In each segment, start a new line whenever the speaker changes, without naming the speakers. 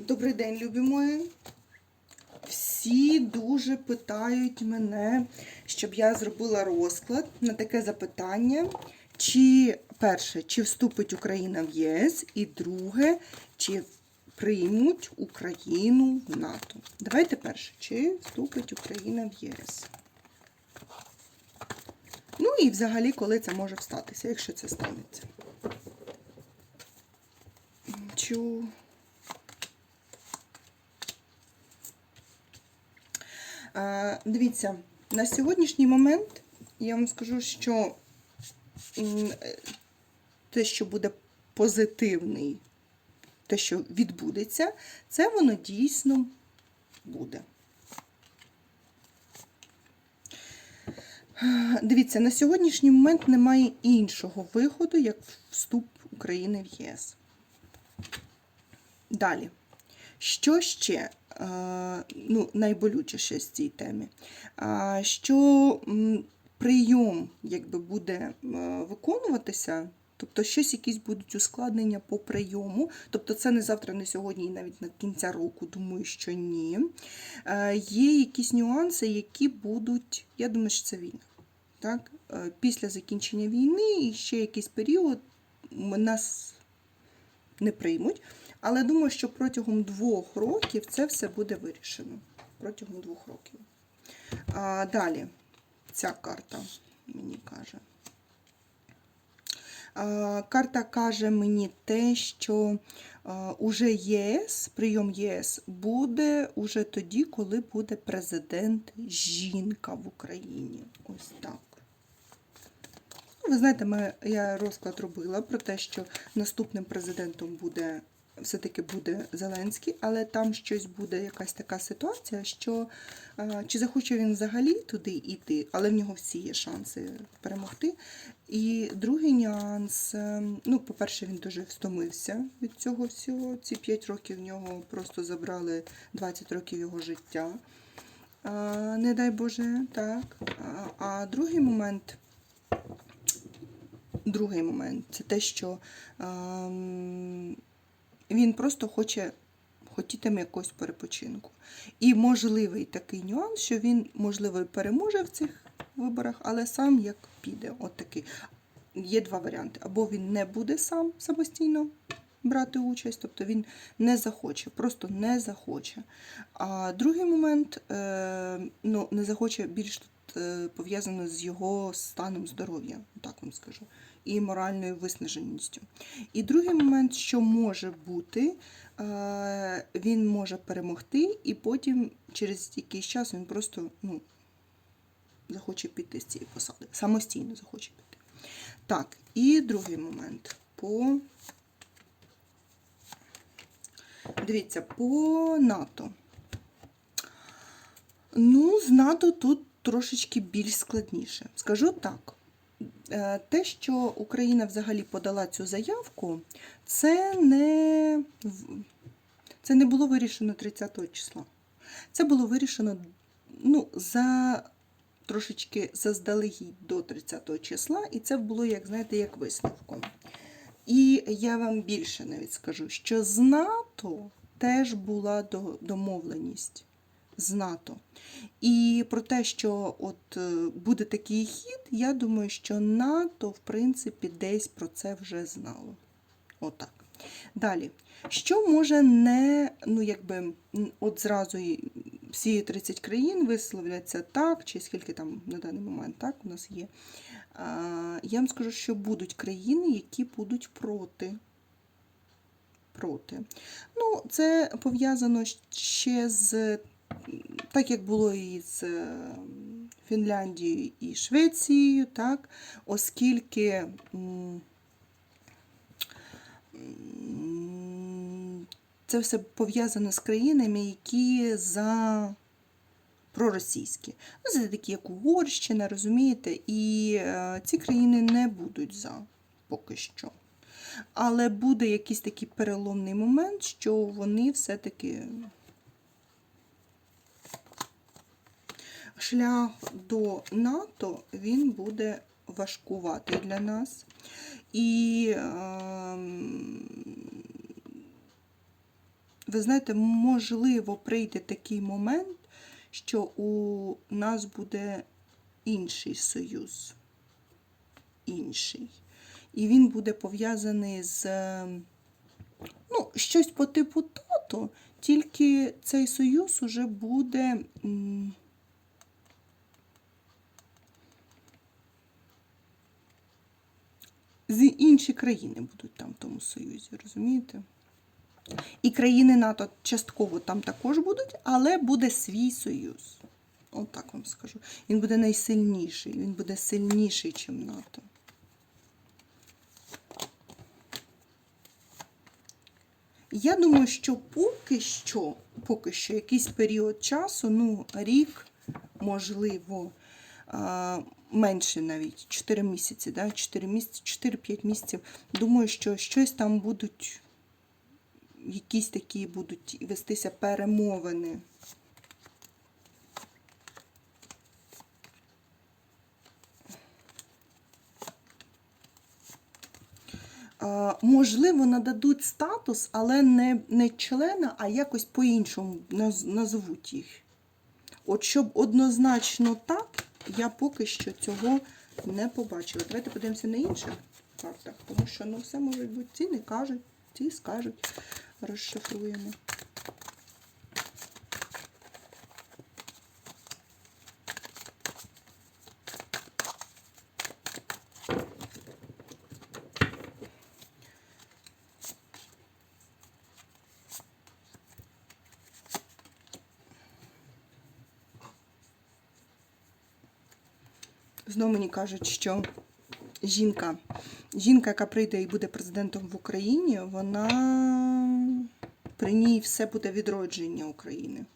Добрий день, любі мої. Всі дуже питають мене, щоб я зробила розклад на таке запитання. Чи перше, чи вступить Україна в ЄС, і друге, чи приймуть Україну в НАТО. Давайте перше, чи вступить Україна в ЄС. Ну і взагалі, коли це може статися, якщо це станеться. Чу. Дивіться, на сьогоднішній момент я вам скажу, що е, те, що буде позитивний, те, що відбудеться, це воно дійсно буде. Е, Дивіться, на сьогоднішній момент немає іншого виходу, як вступ України в ЄС. Далі. Що ще е, ну, найболючіше з цій темі? А, Що прийом якби, буде е, виконуватися, тобто щось якісь будуть ускладнення по прийому. Тобто це не завтра, не сьогодні, і навіть на кінця року, думаю, що ні. Е, Є якісь нюанси, які будуть, я думаю, що це війна. Так? Е, Після закінчення війни і ще якийсь період нас не приймуть. Але думаю, що протягом двох років це все буде вирішено. Протягом двох років. А, далі ця карта мені каже. А, карта каже мені те, що а, уже ЄС, прийом ЄС буде уже тоді, коли буде президент жінка в Україні. Ось так. Ну, Ви знаєте, ми, я розклад робила про те, що наступним президентом буде все-таки буде Зеленський, але там щось буде якась така ситуація, що е, чи захоче він взагалі туди йти, але в нього всі є шанси перемогти. І другий нюанс, е, ну, по-перше, він дуже встомився від цього всього. Ці 5 років в нього просто забрали 20 років його життя. Е, Не дай Боже, так. А- другий момент. Другий момент це те, що ем, він просто хоче хотітиме якогось перепочинку. І можливий такий нюанс, що він, можливо, переможе в цих виборах, але сам як піде. От такий. Є два варіанти. Або він не буде сам самостійно брати участь, тобто він не захоче, просто не захоче. А другий момент е, ну, не захоче більш тут е, пов'язано з його станом здоров'я, так вам скажу, і моральною виснаженістю. І другий момент, що може бути, е, він може перемогти, і потім через якийсь час він просто ну, захоче піти з цієї посади. Самостійно захоче піти. Так, і другий момент. По... Дивіться, по НАТО. Ну, з НАТО тут трошечки більш складніше. Скажу так. Е, Те, що Україна взагалі подала цю заявку, це не, це не було вирішено 30 числа. Це було вирішено ну, за трошечки заздалегідь до 30 числа, і це було, як знаєте, як висновком. І я вам більше навіть скажу, що з НАТО теж була домовленість з НАТО. І про те, що от е, буде такий хід, я думаю, що НАТО, в принципі, десь про це вже знало. Отак. Далі. Що може не, ну якби, от зразу всі 30 країн висловляться так, чи скільки там на даний момент так у нас є. Я вам скажу, що будуть країни, які будуть проти. Проти. Ну, це пов'язано ще з так як було і з е, Фінляндією і Швецією, так, оскільки це все пов'язано з країнами, які за проросійські. Ну, це такі, як Угорщина, розумієте, і е, ці країни не будуть за поки що. Але буде якийсь такий переломний момент, що вони все-таки шлях до НАТО він буде важкуватий для нас. І ем, ви знаєте, можливо, прийде такий момент, що у нас буде інший союз. Інший. І він буде пов'язаний з е, ну, щось по типу тато, тільки цей союз уже буде. З інші країни будуть там в тому союзі, розумієте? І країни НАТО частково там також будуть, але буде свій союз. От так вам скажу. Він буде найсильніший, він буде сильніший, ніж НАТО. Я думаю, що поки що, поки що якийсь період часу, ну, рік, можливо, менше навіть 4 місяці, да? 4 місяці, 4-5 місяців. Думаю, що щось там будуть, якісь такі будуть вестися перемовини. Можливо, нададуть статус, але не, не члена, а якось по-іншому назвуть їх. От щоб однозначно так, я поки що цього не побачила. Давайте подивимося на інших картах, тому що ну, все може бути. Ці не кажуть, ці скажуть. Розшифруємо. Знову мені кажуть, що жінка, жінка, яка прийде і буде президентом в Україні, вона при ній все буде відродження України.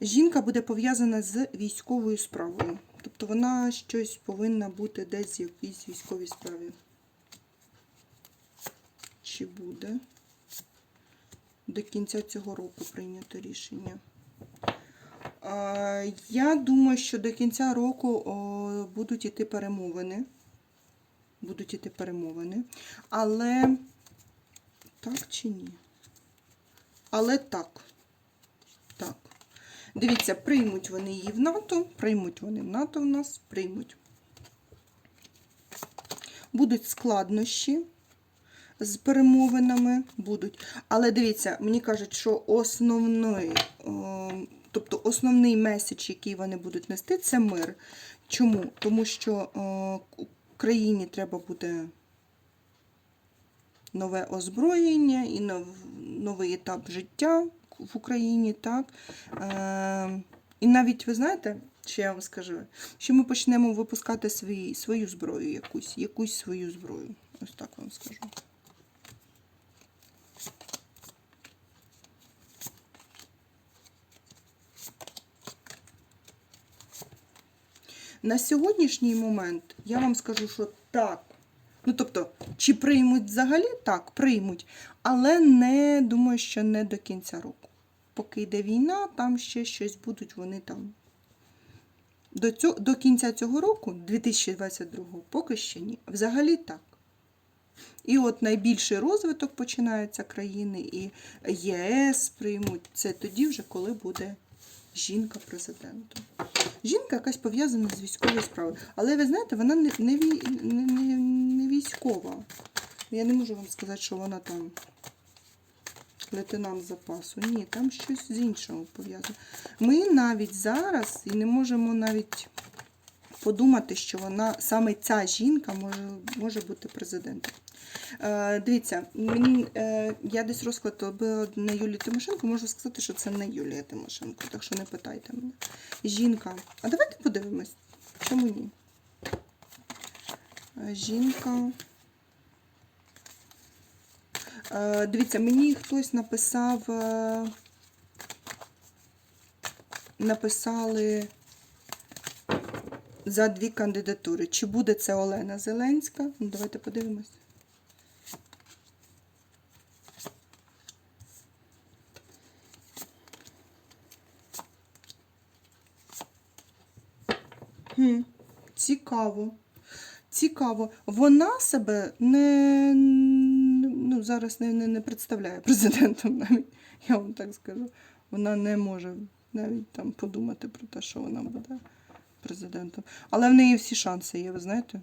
Жінка буде пов'язана з військовою справою. Тобто вона щось повинна бути десь в якійсь військовій справі. Чи буде до кінця цього року прийнято рішення? Я думаю, що до кінця року будуть іти перемовини. Будуть іти перемовини. Але так чи ні? Але так. Так. Дивіться, приймуть вони її в НАТО, приймуть вони в НАТО в нас, приймуть. Будуть складнощі з перемовинами, будуть. Але дивіться, мені кажуть, що основний, тобто основний меседж, який вони будуть нести, це мир. Чому? Тому що о, Україні треба буде нове озброєння і нов, новий етап життя в Україні, так? Е, і навіть, ви знаєте, що я вам скажу, що ми почнемо випускати свої, свою зброю якусь, якусь свою зброю. Ось так вам скажу. На сьогоднішній момент я вам скажу, що так. Ну, тобто, чи приймуть взагалі? Так, приймуть. Але не думаю, що не до кінця року. Поки йде війна, там ще щось будуть вони там. До, цього, до кінця цього року, 2022, поки ще ні. Взагалі так. І от найбільший розвиток починається країни, і ЄС приймуть. Це тоді вже, коли буде жінка президентом. Жінка якась пов'язана з військовою справою. Але ви знаєте, вона не, не, не, не, не військова. Я не можу вам сказати, що вона там лейтенант запасу. Ні, там щось з іншого пов'язано. Ми навіть зараз і не можемо навіть подумати, що вона саме ця жінка може, може бути президентом. Е, дивіться, мені, е, я десь розклад робила на Юлії Тимошенко, можу сказати, що це не Юлія Тимошенко, так що не питайте мене. Жінка. А давайте подивимось. Чому ні? Е, Жінка. Дивіться, мені хтось написав. Написали за дві кандидатури. Чи буде це Олена Зеленська? Ну, давайте подивимось. Хм, цікаво. Цікаво, вона себе не ну, зараз не, не, не представляє президентом навіть, я вам так скажу. Вона не може навіть там подумати про те, що вона буде президентом. Але в неї всі шанси є, ви знаєте?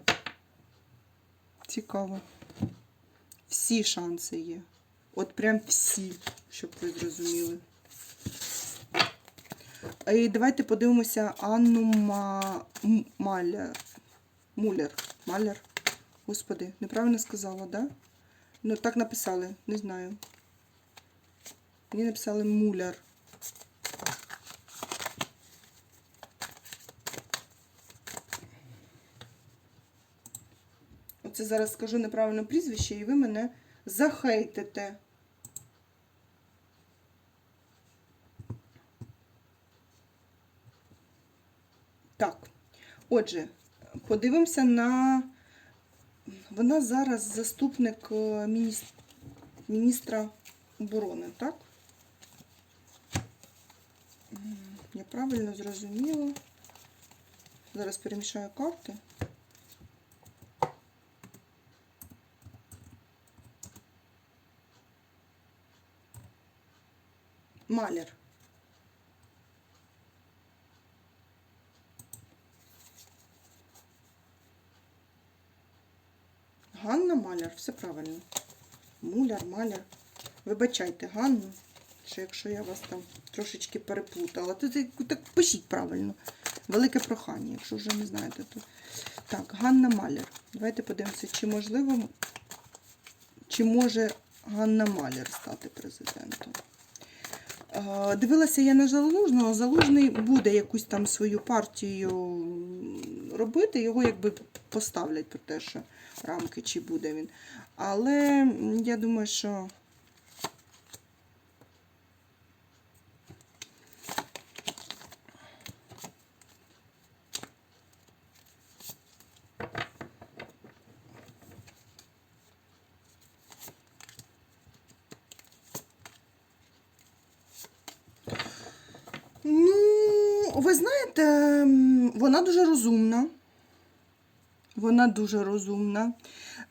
Цікаво. Всі шанси є. От прям всі, щоб ви зрозуміли. І давайте подивимося Анну Ма... Маля... Муляр. Маляр. Господи, неправильно сказала, да? Ну, так написали, не знаю. Мені написали Муляр. Оце зараз скажу неправильне прізвище, і ви мене захейтите. Так, отже, подивимося на. Вона зараз заступник е, міністра оборони, так? Я правильно зрозуміла. Зараз перемішаю карти. Маляр. Маляр, все правильно. Муляр, маляр. Вибачайте, Ганну, що якщо я вас там трошечки переплутала, то так, пишіть правильно. Велике прохання, якщо вже не знаєте, то. Так, Ганна Маляр. Давайте подивимося, чи можливо, чи може Ганна Маляр стати президентом. Дивилася я на Залужного. Залужний буде якусь там свою партію робити, його якби поставлять про те, що рамки, чи буде він. Але я думаю, що. Ну, ви знаєте, вона дуже розумна. Вона дуже розумна.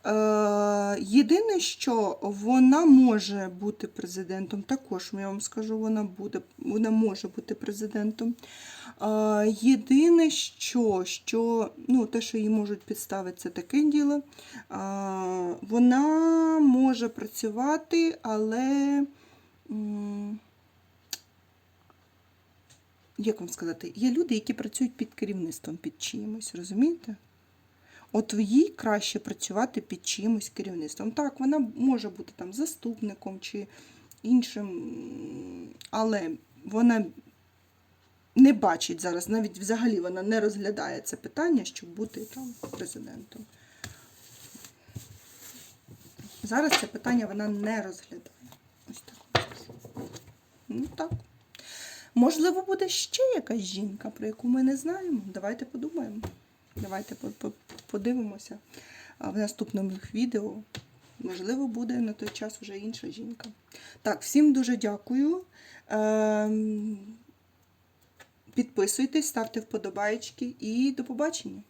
Е, єдине, що вона може бути президентом, також я вам скажу, вона буде, вона може бути президентом. Е, єдине, що, що ну, те, що їй можуть підставити, це таке діло. Е, вона може працювати, але. як вам сказати, є люди, які працюють під керівництвом під чимось, розумієте? От їй краще працювати під чимось керівництвом. Так, вона може бути там заступником чи іншим, але вона не бачить зараз, навіть взагалі вона не розглядає це питання, щоб бути там президентом. Зараз це питання вона не розглядає. Ось так. Ну так. Можливо, буде ще якась жінка, про яку ми не знаємо. Давайте подумаємо. Давайте по- по- подивимося в наступному відео. Можливо, буде на той час вже інша жінка. Так, всім дуже дякую. Ем, Підписуйтесь, ставте вподобайки і до побачення.